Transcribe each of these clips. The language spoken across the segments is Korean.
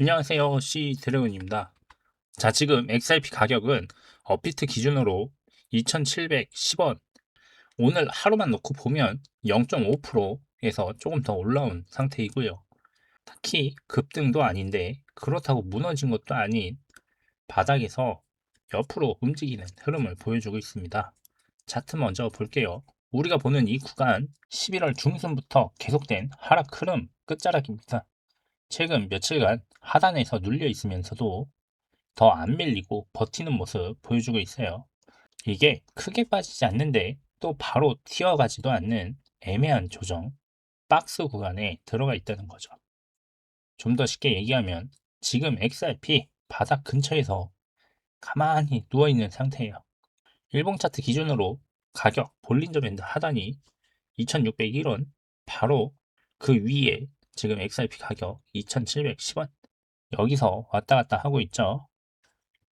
안녕하세요. C 드래곤입니다. 자, 지금 XRP 가격은 업비트 기준으로 2,710원. 오늘 하루만 놓고 보면 0.5%에서 조금 더 올라온 상태이고요. 딱히 급등도 아닌데 그렇다고 무너진 것도 아닌 바닥에서 옆으로 움직이는 흐름을 보여주고 있습니다. 차트 먼저 볼게요. 우리가 보는 이 구간 11월 중순부터 계속된 하락 흐름 끝자락입니다. 최근 며칠간 하단에서 눌려 있으면서도 더 안 밀리고 버티는 모습 보여주고 있어요. 이게 크게 빠지지 않는데 또 바로 튀어가지도 않는 애매한 조정, 박스 구간에 들어가 있다는 거죠. 좀 더 쉽게 얘기하면 지금 XRP 바닥 근처에서 가만히 누워있는 상태예요. 일봉 차트 기준으로 가격 볼린저 밴드 하단이 2601원 바로 그 위에 지금 XRP 가격 2710원 여기서 왔다 갔다 하고 있죠.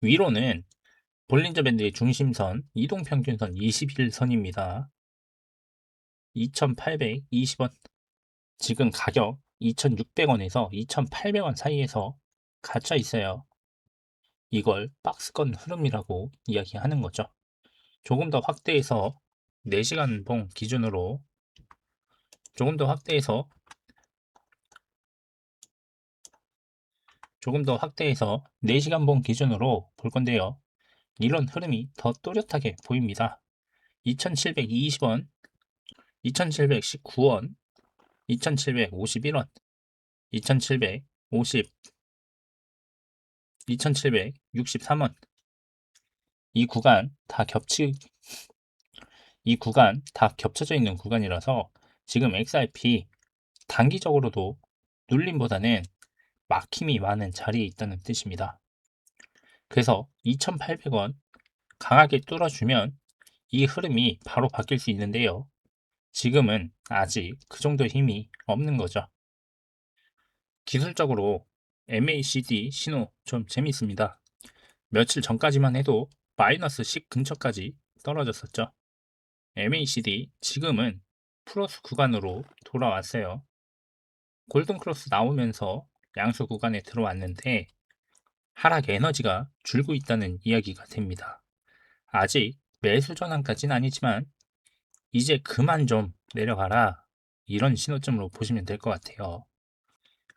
위로는 볼린저 밴드의 중심선 이동 평균선 21선입니다. 2820원 지금 가격 2600원에서 2800원 사이에서 갇혀 있어요. 이걸 박스권 흐름이라고 이야기하는 거죠. 조금 더 확대해서 4시간 봉 기준으로 조금 더 확대해서 조금 더 확대해서 4시간 봉 기준으로 볼 건데요. 이런 흐름이 더 또렷하게 보입니다. 2720원, 2719원, 2751원, 2750, 2763원. 이 구간 다 겹치, 이 구간 다 겹쳐져 있는 구간이라서 지금 XRP 단기적으로도 눌림보다는 막힘이 많은 자리에 있다는 뜻입니다. 그래서 2,800원 강하게 뚫어주면 이 흐름이 바로 바뀔 수 있는데요. 지금은 아직 그 정도 힘이 없는 거죠. 기술적으로 MACD 신호 좀 재밌습니다. 며칠 전까지만 해도 마이너스 10 근처까지 떨어졌었죠. MACD 지금은 플러스 구간으로 돌아왔어요. 골든크로스 나오면서 양수 구간에 들어왔는데 하락 에너지가 줄고 있다는 이야기가 됩니다. 아직 매수 전환까지는 아니지만 이제 그만 좀 내려가라 이런 신호점으로 보시면 될 것 같아요.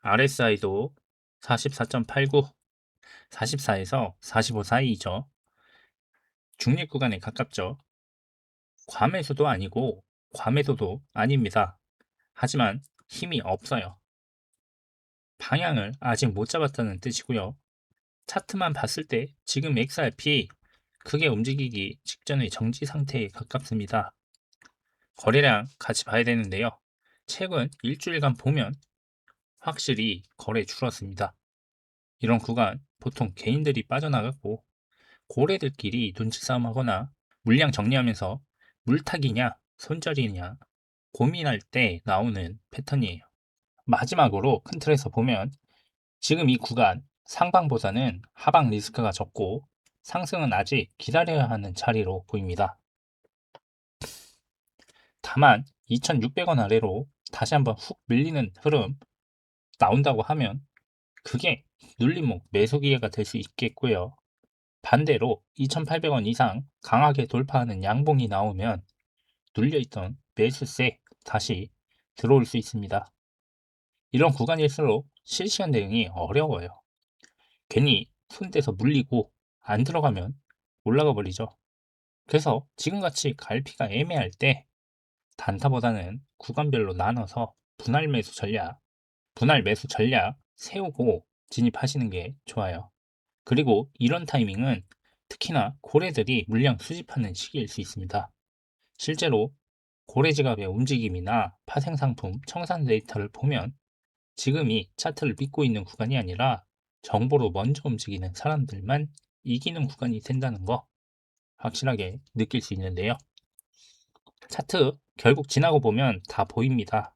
RSI도 44.89, 44에서 45 사이이죠. 중립 구간에 가깝죠. 과매수도 아니고 과매도도 아닙니다. 하지만 힘이 없어요. 방향을 아직 못 잡았다는 뜻이고요. 차트만 봤을 때 지금 XRP 크게 움직이기 직전의 정지 상태에 가깝습니다. 거래량 같이 봐야 되는데요. 최근 일주일간 보면 확실히 거래 줄었습니다. 이런 구간 보통 개인들이 빠져나갔고 고래들끼리 눈치 싸움하거나 물량 정리하면서 물타기냐 손절이냐 고민할 때 나오는 패턴이에요. 마지막으로 큰 틀에서 보면 지금 이 구간 상방보다는 하방 리스크가 적고 상승은 아직 기다려야 하는 자리로 보입니다. 다만 2600원 아래로 다시 한번 훅 밀리는 흐름 나온다고 하면 그게 눌림목 매수 기회가 될 수 있겠고요. 반대로 2800원 이상 강하게 돌파하는 양봉이 나오면 눌려있던 매수세 다시 들어올 수 있습니다. 이런 구간일수록 실시간 대응이 어려워요. 괜히 손대서 물리고 안 들어가면 올라가 버리죠. 그래서 지금같이 갈피가 애매할 때 단타보다는 구간별로 나눠서 분할 매수 전략, 분할 매수 전략 세우고 진입하시는 게 좋아요. 그리고 이런 타이밍은 특히나 고래들이 물량 수집하는 시기일 수 있습니다. 실제로 고래 지갑의 움직임이나 파생 상품 청산 데이터를 보면 지금이 차트를 믿고 있는 구간이 아니라 정보로 먼저 움직이는 사람들만 이기는 구간이 된다는 거 확실하게 느낄 수 있는데요. 차트 결국 지나고 보면 다 보입니다.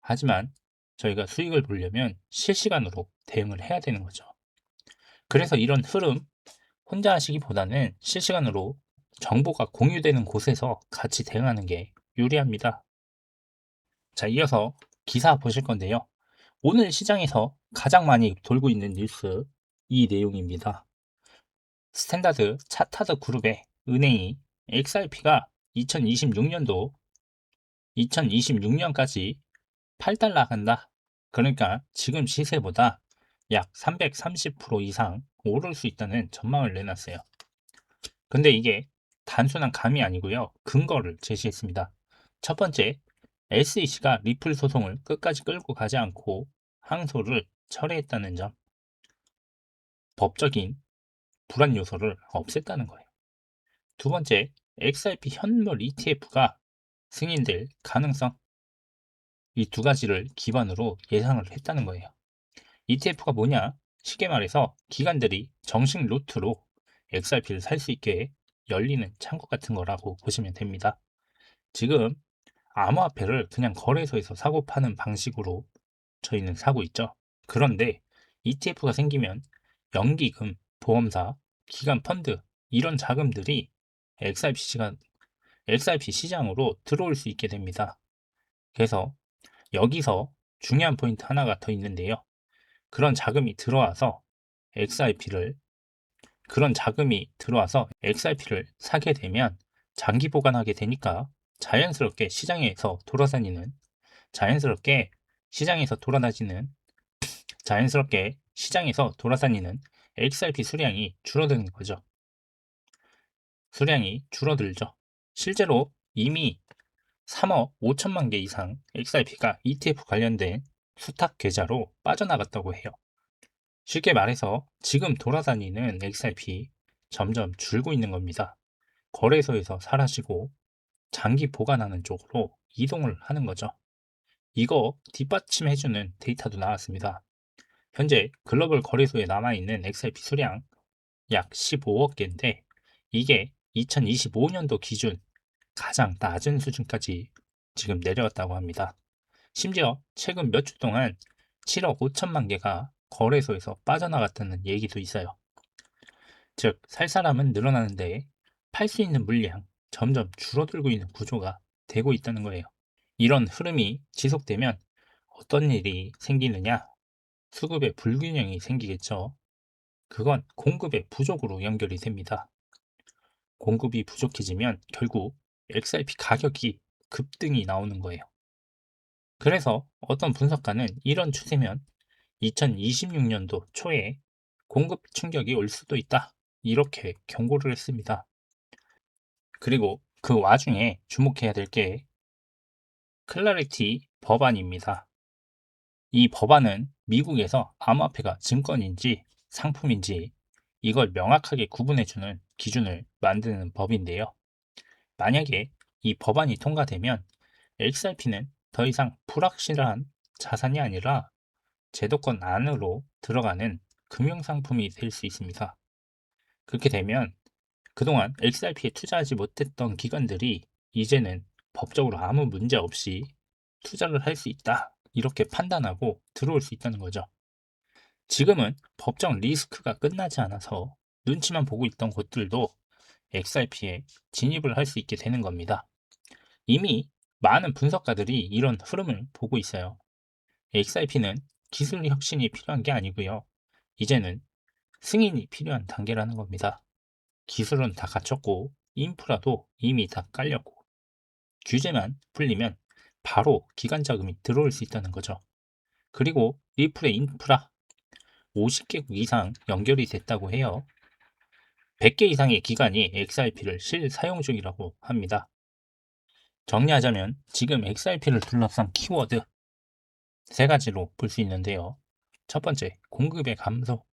하지만 저희가 수익을 보려면 실시간으로 대응을 해야 되는 거죠. 그래서 이런 흐름 혼자 하시기보다는 실시간으로 정보가 공유되는 곳에서 같이 대응하는 게 유리합니다. 자, 이어서 기사 보실 건데요. 오늘 시장에서 가장 많이 돌고 있는 뉴스 이 내용입니다. 스탠다드 차타드 그룹의 은행이 XRP가 2026년도 2026년까지 8달러 한다. 그러니까 지금 시세보다 약 330% 이상 오를 수 있다는 전망을 내놨어요. 근데 이게 단순한 감이 아니고요. 근거를 제시했습니다. 첫 번째, SEC가 리플 소송을 끝까지 끌고 가지 않고 항소를 철회했다는 점. 법적인 불안 요소를 없앴다는 거예요. 두 번째, XRP 현물 ETF가 승인될 가능성. 이 두 가지를 기반으로 예상을 했다는 거예요. ETF가 뭐냐? 쉽게 말해서 기관들이 정식 루트로 XRP를 살 수 있게 열리는 창구 같은 거라고 보시면 됩니다. 지금 암호화폐를 그냥 거래소에서 사고 파는 방식으로 저희는 사고 있죠. 그런데 ETF가 생기면 연기금, 보험사, 기관 펀드 이런 자금들이 XRP 시간 XRP 시장으로 들어올 수 있게 됩니다. 그래서 여기서 중요한 포인트 하나가 더 있는데요. 그런 자금이 들어와서 XRP를 그런 자금이 들어와서 XRP를 사게 되면 장기 보관하게 되니까 자연스럽게 시장에서 돌아다니는 자연스럽게 시장에서 돌아다니는 자연스럽게 시장에서 돌아다니는 XRP 수량이 줄어드는 거죠. 수량이 줄어들죠. 실제로 이미 3억 5천만 개 이상 XRP가 ETF 관련된 수탁 계좌로 빠져나갔다고 해요. 쉽게 말해서 지금 돌아다니는 XRP 점점 줄고 있는 겁니다. 거래소에서 사라지고 장기 보관하는 쪽으로 이동을 하는 거죠. 이거 뒷받침해주는 데이터도 나왔습니다. 현재 글로벌 거래소에 남아있는 XRP 수량 약 15억 개인데 이게 2025년도 기준 가장 낮은 수준까지 지금 내려왔다고 합니다. 심지어 최근 몇 주 동안 7억 5천만 개가 거래소에서 빠져나갔다는 얘기도 있어요. 즉, 살 사람은 늘어나는데 팔 수 있는 물량 점점 줄어들고 있는 구조가 되고 있다는 거예요. 이런 흐름이 지속되면 어떤 일이 생기느냐? 수급의 불균형이 생기겠죠. 그건 공급의 부족으로 연결이 됩니다. 공급이 부족해지면 결국 XRP 가격이 급등이 나오는 거예요. 그래서 어떤 분석가는 이런 추세면 2026년도 초에 공급 충격이 올 수도 있다. 이렇게 경고를 했습니다. 그리고 그 와중에 주목해야 될 게 클라리티 법안입니다. 이 법안은 미국에서 암호화폐가 증권인지 상품인지 이걸 명확하게 구분해주는 기준을 만드는 법인데요. 만약에 이 법안이 통과되면 XRP는 더 이상 불확실한 자산이 아니라 제도권 안으로 들어가는 금융상품이 될 수 있습니다. 그렇게 되면 그동안 XRP에 투자하지 못했던 기관들이 이제는 법적으로 아무 문제 없이 투자를 할 수 있다. 이렇게 판단하고 들어올 수 있다는 거죠. 지금은 법적 리스크가 끝나지 않아서 눈치만 보고 있던 곳들도 XRP에 진입을 할 수 있게 되는 겁니다. 이미 많은 분석가들이 이런 흐름을 보고 있어요. XRP는 기술 혁신이 필요한 게 아니고요. 이제는 승인이 필요한 단계라는 겁니다. 기술은 다 갖췄고 인프라도 이미 다 깔렸고 규제만 풀리면 바로 기관 자금이 들어올 수 있다는 거죠. 그리고 리플의 인프라 50개국 이상 연결이 됐다고 해요. 100개 이상의 기관이 XRP를 실사용 중이라고 합니다. 정리하자면 지금 XRP를 둘러싼 키워드 세 가지로 볼 수 있는데요. 첫 번째, 공급의 감소.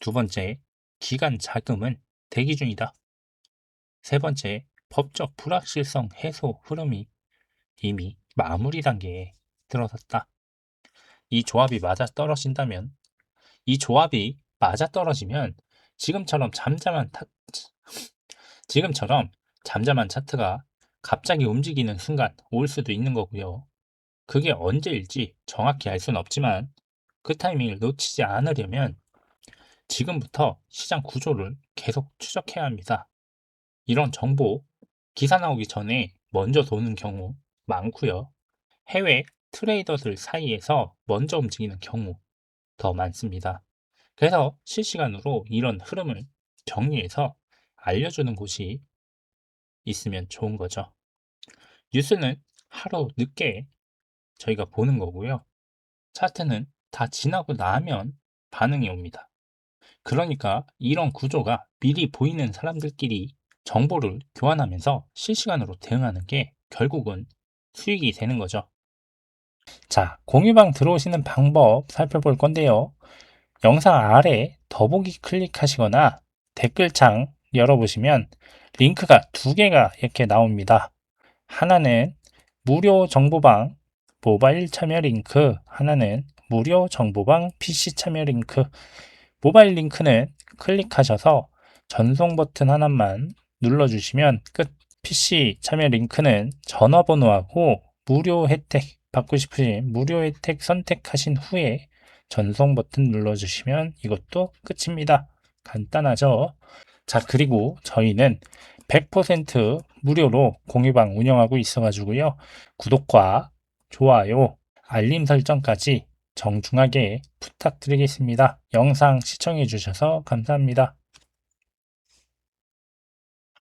두 번째, 기간 자금은 대기 중이다. 세 번째, 법적 불확실성 해소 흐름이 이미 마무리 단계에 들어섰다. 이 조합이 맞아 떨어진다면, 이 조합이 맞아 떨어지면 지금처럼 잠잠한 타, 지금처럼 잠잠한 차트가 갑자기 움직이는 순간 올 수도 있는 거고요. 그게 언제일지 정확히 알 수는 없지만 그 타이밍을 놓치지 않으려면 지금부터 시장 구조를 계속 추적해야 합니다. 이런 정보 기사 나오기 전에 먼저 도는 경우 많고요. 해외 트레이더들 사이에서 먼저 움직이는 경우 더 많습니다. 그래서 실시간으로 이런 흐름을 정리해서 알려주는 곳이 있으면 좋은 거죠. 뉴스는 하루 늦게 저희가 보는 거고요. 차트는 다 지나고 나면 반응이 옵니다. 그러니까 이런 구조가 미리 보이는 사람들끼리 정보를 교환하면서 실시간으로 대응하는 게 결국은 수익이 되는 거죠. 자, 공유방 들어오시는 방법 살펴볼 건데요. 영상 아래 더보기 클릭하시거나 댓글창 열어보시면 링크가 두 개가 이렇게 나옵니다. 하나는 무료 정보방 모바일 참여 링크, 하나는 무료 정보방 PC 참여 링크. 모바일 링크는 클릭하셔서 전송 버튼 하나만 눌러주시면 끝. PC 참여 링크는 전화번호하고 무료 혜택 받고 싶으신 무료 혜택 선택하신 후에 전송 버튼 눌러주시면 이것도 끝입니다. 간단하죠? 자, 그리고 저희는 100% 무료로 공유방 운영하고 있어가지고요. 구독과 좋아요, 알림 설정까지 정중하게 부탁드리겠습니다. 영상 시청해주셔서 감사합니다.